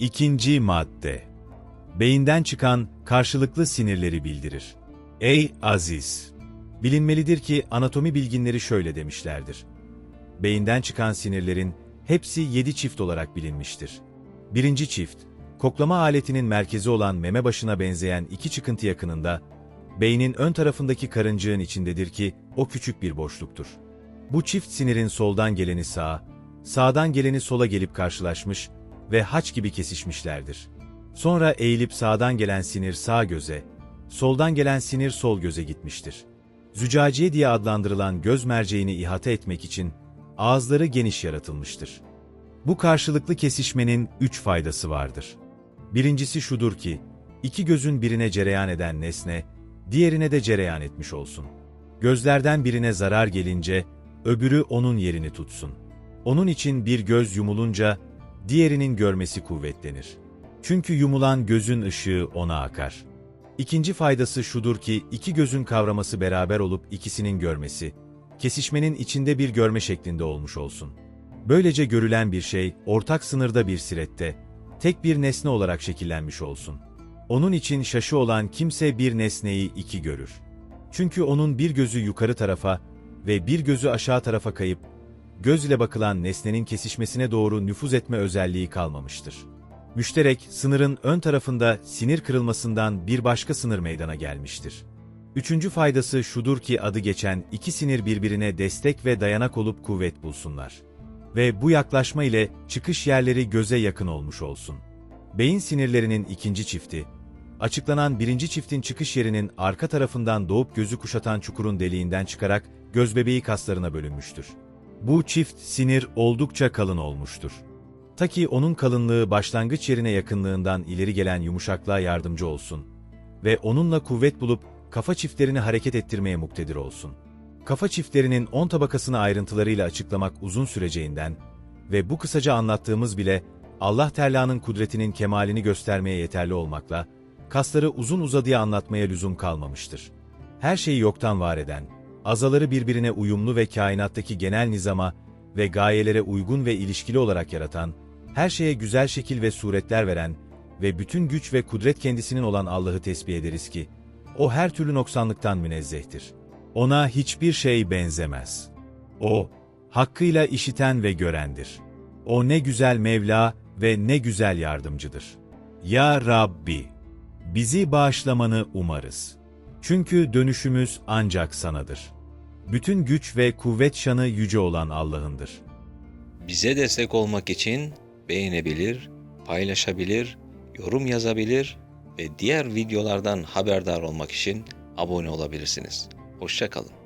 İkinci madde. Beyinden çıkan karşılıklı sinirleri bildirir. Ey Aziz! Bilinmelidir ki anatomi bilginleri şöyle demişlerdir. Beyinden çıkan sinirlerin hepsi yedi çift olarak bilinmiştir. Birinci çift, koklama aletinin merkezi olan meme başına benzeyen iki çıkıntı yakınında, beynin ön tarafındaki karıncığın içindedir ki o küçük bir boşluktur. Bu çift sinirin soldan geleni sağa, sağdan geleni sola gelip karşılaşmış ve haç gibi kesişmişlerdir. Sonra eğilip sağdan gelen sinir sağ göze, soldan gelen sinir sol göze gitmiştir. Zücaciye diye adlandırılan göz merceğini ihate etmek için ağızları geniş yaratılmıştır. Bu karşılıklı kesişmenin üç faydası vardır. Birincisi şudur ki, iki gözün birine cereyan eden nesne, diğerine de cereyan etmiş olsun. Gözlerden birine zarar gelince, öbürü onun yerini tutsun. Onun için bir göz yumulunca, diğerinin görmesi kuvvetlenir. Çünkü yumulan gözün ışığı ona akar. İkinci faydası şudur ki, iki gözün kavraması beraber olup ikisinin görmesi, kesişmenin içinde bir görme şeklinde olmuş olsun. Böylece görülen bir şey, ortak sınırda bir sirette, tek bir nesne olarak şekillenmiş olsun. Onun için şaşı olan kimse bir nesneyi iki görür. Çünkü onun bir gözü yukarı tarafa ve bir gözü aşağı tarafa kayıp, göz ile bakılan nesnenin kesişmesine doğru nüfuz etme özelliği kalmamıştır. Müşterek, sınırın ön tarafında sinir kırılmasından bir başka sınır meydana gelmiştir. Üçüncü faydası şudur ki adı geçen iki sinir birbirine destek ve dayanak olup kuvvet bulsunlar. Ve bu yaklaşma ile çıkış yerleri göze yakın olmuş olsun. Beyin sinirlerinin ikinci çifti, açıklanan birinci çiftin çıkış yerinin arka tarafından doğup gözü kuşatan çukurun deliğinden çıkarak gözbebeği kaslarına bölünmüştür. Bu çift sinir oldukça kalın olmuştur. Ta ki onun kalınlığı başlangıç yerine yakınlığından ileri gelen yumuşaklığa yardımcı olsun ve onunla kuvvet bulup kafa çiftlerini hareket ettirmeye muktedir olsun. Kafa çiftlerinin 10 tabakasını ayrıntılarıyla açıklamak uzun süreceğinden ve bu kısaca anlattığımız bile Allah Teala'nın kudretinin kemalini göstermeye yeterli olmakla, kasları uzun uzadıya anlatmaya lüzum kalmamıştır. Her şeyi yoktan var eden, azaları birbirine uyumlu ve kainattaki genel nizama ve gayelere uygun ve ilişkili olarak yaratan, her şeye güzel şekil ve suretler veren ve bütün güç ve kudret kendisinin olan Allah'ı tesbih ederiz ki, o her türlü noksanlıktan münezzehtir. Ona hiçbir şey benzemez. O, hakkıyla işiten ve görendir. O ne güzel Mevla ve ne güzel yardımcıdır. Ya Rabbi, bizi bağışlamanı umarız. Çünkü dönüşümüz ancak sanadır. Bütün güç ve kuvvet şanı yüce olan Allah'ındır. Bize destek olmak için beğenebilir, paylaşabilir, yorum yazabilir ve diğer videolardan haberdar olmak için abone olabilirsiniz. Hoşçakalın.